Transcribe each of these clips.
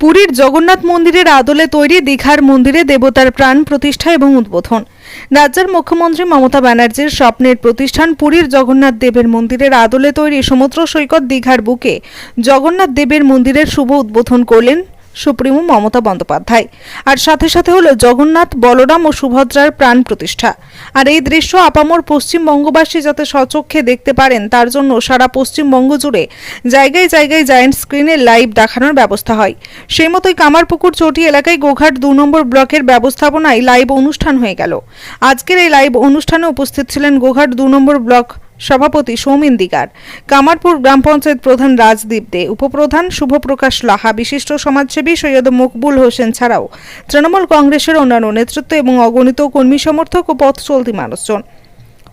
পুরীর জগন্নাথ মন্দিরের আদলে তৈরি দীঘার মন্দিরে দেবতার প্রাণ প্রতিষ্ঠা এবং উদ্বোধন। রাজ্যের মুখ্যমন্ত্রী মমতা ব্যানার্জির স্বপ্নের প্রতিষ্ঠান পুরীর জগন্নাথ দেবের মন্দিরের আদলে তৈরি সমুদ্র সৈকত দীঘার বুকে জগন্নাথ দেবের মন্দিরের শুভ উদ্বোধন করলেন সুপ্রিমো মমতা বন্দ্যোপাধ্যায়। আর সাথে সাথে হলো জগন্নাথ, বলরাম ও সুভদ্রার প্রাণ প্রতিষ্ঠা। আর এই দৃশ্য আপামর পশ্চিমবঙ্গবাসী যাতে সচক্ষে দেখতে পারেন, তার জন্য সারা পশ্চিমবঙ্গ জুড়ে জায়গায় জায়গায় জায়ান্ট স্ক্রিনে লাইভ দেখানোর ব্যবস্থা হয়। সেই মতোই কামারপুকুর চটি এলাকায় গোঘাট দু নম্বর ব্লকের ব্যবস্থাপনায় লাইভ অনুষ্ঠান হয়ে গেল। আজকের এই লাইভ অনুষ্ঠানে উপস্থিত ছিলেন গোঘাট দু নম্বর ব্লক সভাপতি সৌমিন দিগার। কামারপুর গ্রাম পঞ্চায়েত প্রধান রাজদীপ দে, উপপ্রধান শুভপ্রকাশ লাহা, বিশিষ্ট সমাজসেবী সৈয়দ মকবুল হোসেন ছাড়াও তৃণমূল কংগ্রেসের অন্যান্য নেতৃত্ব এবং অগণিত কর্মী সমর্থক ও পথ চলতি মানুষজন।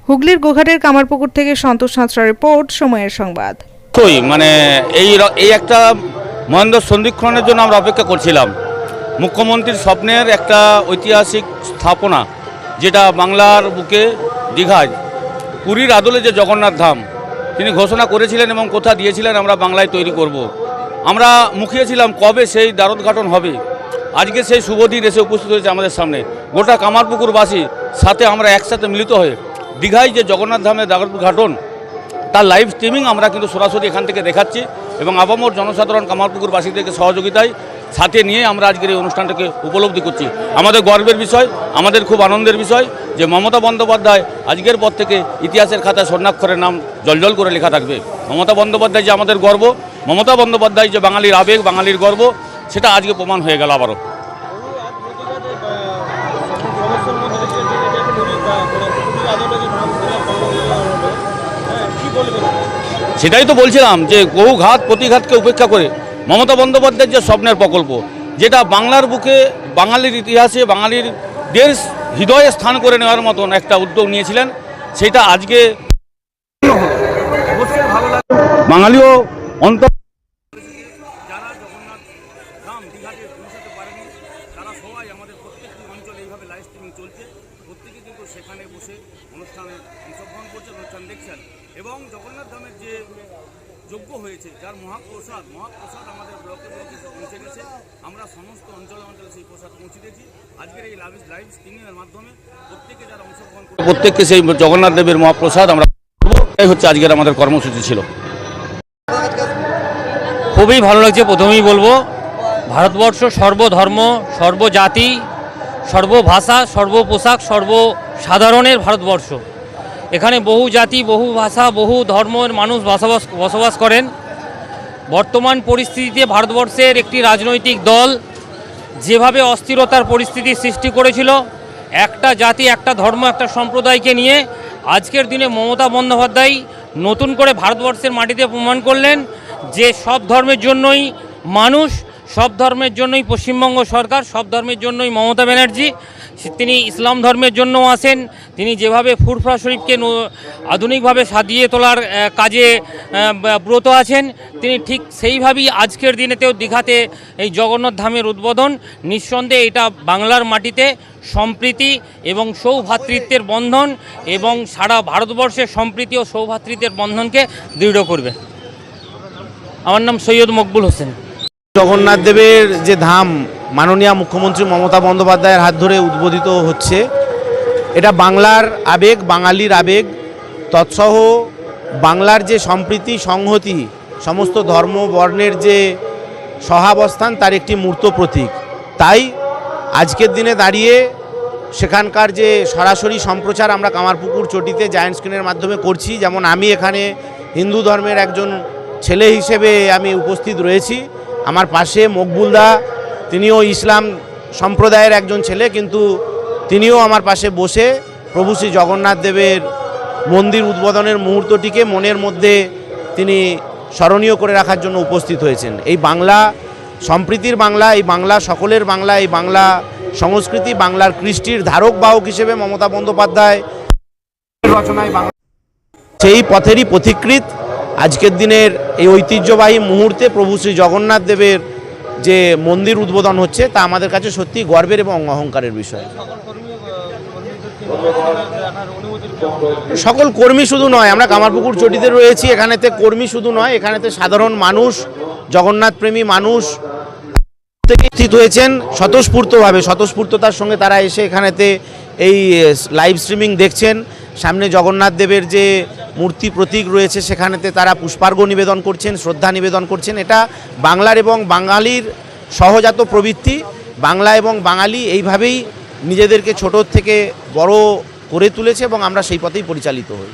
হুগলির গোঘাটের কামারপুকুর থেকে সন্তোষ সাঁতরা রিপোর্ট, সময়ের সংবাদ। মানে এই এই একটা মহেন্দ্র সন্ধিক্ষণের জন্য আমরা অপেক্ষা করছিলাম। মুখ্যমন্ত্রীর স্বপ্নের একটা ঐতিহাসিক স্থাপনা, যেটা বাংলার বুকে দীঘায় পুরীর আদলে যে জগন্নাথ ধাম, তিনি ঘোষণা করেছিলেন এবং কোথা দিয়েছিলেন আমরা বাংলায় তৈরি করব। আমরা মুখিয়েছিলাম কবে সেই দ্বারোদ্ঘাটন হবে। আজকে সেই শুভ দিন এসে উপস্থিত হয়েছে আমাদের সামনে। গোটা কামারপুকুরবাসী সাথে আমরা একসাথে মিলিত হয়ে দীঘায় যে জগন্নাথ ধামের দ্বারোদ্ঘাটন, তার লাইভ স্ট্রিমিং আমরা কিন্তু সরাসরি এখান থেকে দেখাচ্ছি এবং আবামর জনসাধারণ কামারপুকুরবাসীদেরকে সহযোগিতায় সাথে নিয়ে আমরা আজকের এই অনুষ্ঠানটাকে উপলব্ধি করছি। আমাদের গর্বের বিষয়, আমাদের খুব আনন্দের বিষয় যে মমতা বন্দ্যোপাধ্যায় আজকের পর থেকে ইতিহাসের খাতায় স্বর্ণাক্ষরের নাম জলজল করে লেখা থাকবে। মমতা বন্দ্যোপাধ্যায় যে আমাদের গর্ব, মমতা বন্দ্যোপাধ্যায় যে বাঙালির আবেগ, বাঙালির গর্ব, সেটা আজকে প্রমাণ হয়ে গেল আবারও। সেটাই তো বলছিলাম যে বহু ঘাত, প্রতিঘাতকে উপেক্ষা করে মমতা বন্দ্যোপাধ্যায়ের যে স্বপ্নের প্রকল্প, যেটা বাংলার বুকে বাঙালির ইতিহাসে, বাঙালির দেশ হৃদয়ে স্থান করে নেওয়ার মতন একটা উদ্যোগ নিয়েছিলেন। সেটা আজকে বাঙালিও কিন্তু সেখানে বসে অনুষ্ঠানে অংশগ্রহণ করছেন, অনুষ্ঠান দেখছেন। এবং জগন্নাথ ধামের যে যোগ্য হয়েছে, যার মহাপ্রসাদ মহাপ্রসাদ আমাদের ব্লকে ব্লকে পৌঁছে গেছে। আমরা সমস্ত অঞ্চলে অঞ্চলে সেই প্রসাদ পৌঁছে দিয়েছি। আজকের এই লাইভ লাইভ স্ট্রিমিংয়ের মাধ্যমে প্রত্যেকে যারা অংশগ্রহণ করে প্রত্যেককে সেই জগন্নাথ দেবের মহাপ্রসাদ আমরা। এই হচ্ছে আজকের আমাদের কর্মসূচি ছিল। খুবই ভালো লাগছে, প্রথমেই বলব, ভারতবর্ষ সর্বধর্ম, সর্বজাতি, সর্বভাষা, সর্বপোশাক, সর্বসাধারণের ভারতবর্ষ। এখানে বহু জাতি, বহু ভাষা, বহু ধর্মের মানুষ বসবাস বসবাস করেন। বর্তমান পরিস্থিতিতে ভারতবর্ষের একটি রাজনৈতিক দল যেভাবে অস্থিরতার পরিস্থিতি সৃষ্টি করেছিল, একটা জাতি, একটা ধর্ম, একটা সম্প্রদায়কে নিয়ে আজকের দিনে মমতা বন্দ্যোপাধ্যায় নতুন করে ভারতবর্ষের মাটিতে প্রমাণ করলেন যে সব ধর্মের জন্যই মানুষ, সব ধর্মের জন্যই পশ্চিমবঙ্গ সরকার, সব ধর্মের জন্যই মমতা ব্যানার্জি তিনি ইসলাম ধর্মের জন্য আসেন, তিনি যেভাবে ফুরফুরা শরীফকে আধুনিকভাবে সাজিয়ে তোলার কাজে ব্রত আছেন, তিনি ঠিক সেইভাবেই আজকের দিনেতেও দীঘাতে এই জগন্নাথ ধামের উদ্বোধন। নিঃসন্দেহে এটা বাংলার মাটিতে সম্প্রীতি এবং সৌভাতৃত্বের বন্ধন এবং সারা ভারতবর্ষের সম্প্রীতি ও সৌভাতৃত্বের বন্ধনকে দৃঢ় করবে। আমার নাম সৈয়দ মকবুল হোসেন। জগন্নাথ দেবের যে ধাম মাননীয় মুখ্যমন্ত্রী মমতা বন্দ্যোপাধ্যায়ের হাত ধরে উদ্বোধিত হচ্ছে, এটা বাংলার আবেগ, বাঙালির আবেগ, তৎসহ বাংলার যে সম্প্রীতি, সংহতি, সমস্ত ধর্ম, বর্ণের যে সহাবস্থান তার একটি মূর্ত প্রতীক। তাই আজকের দিনে দাঁড়িয়ে সেখানকার যে সরাসরি সম্প্রচার আমরা কামারপুকুর চটিতে জায়ান্ট স্ক্রিনের মাধ্যমে করছি, যেমন আমি এখানে হিন্দু ধর্মের একজন ছেলে হিসেবে আমি উপস্থিত রয়েছি। আমার পাশে মকবুলদা তিনিও ইসলাম সম্প্রদায়ের একজন ছেলে, কিন্তু তিনিও আমার পাশে বসে প্রভু শ্রী জগন্নাথ দেবের মন্দির উদ্বোধনের মুহূর্তটিকে মনের মধ্যে তিনি স্মরণীয় করে রাখার জন্য উপস্থিত হয়েছেন। এই বাংলা, সম্প্রীতির বাংলা, এই বাংলা সকলের বাংলা, এই বাংলা সংস্কৃতি, বাংলার কৃষ্টির ধারক বাহক হিসেবে মমতা বন্দ্যোপাধ্যায় রচনায় বাংলা সেই পথেরই পথিকৃত আজকের দিনের এই ঐতিহ্যবাহী মুহূর্তে প্রভু শ্রী জগন্নাথ দেবের যে মন্দির উদ্বোধন হচ্ছে, তা আমাদের কাছে সত্যি গর্বের এবং অহংকারের বিষয়। সকল কর্মী শুধু নয়, আমরা কামারপুকুর চটিতে রয়েছি, এখানেতে কর্মী শুধু নয়, এখানেতে সাধারণ মানুষ, জগন্নাথ প্রেমী মানুষ স্থিত হয়েছেন, স্বতঃস্ফূর্তভাবে। স্বতঃস্ফূর্ততার সঙ্গে তারা এসে এখানেতে এই লাইভ স্ট্রিমিং দেখছেন। সামনে জগন্নাথ দেবের যে মূর্তি প্রতীক রয়েছে সেখানেতে তারা পুষ্পার্ঘ নিবেদন করছেন, শ্রদ্ধা নিবেদন করছেন। এটা বাংলার এবং বাঙালির সহজাত প্রবৃত্তি। বাংলা এবং বাঙালি এইভাবেই নিজেদেরকে ছোটোর থেকে বড় করে তুলেছে এবং আমরা সেই পথেই পরিচালিত হই।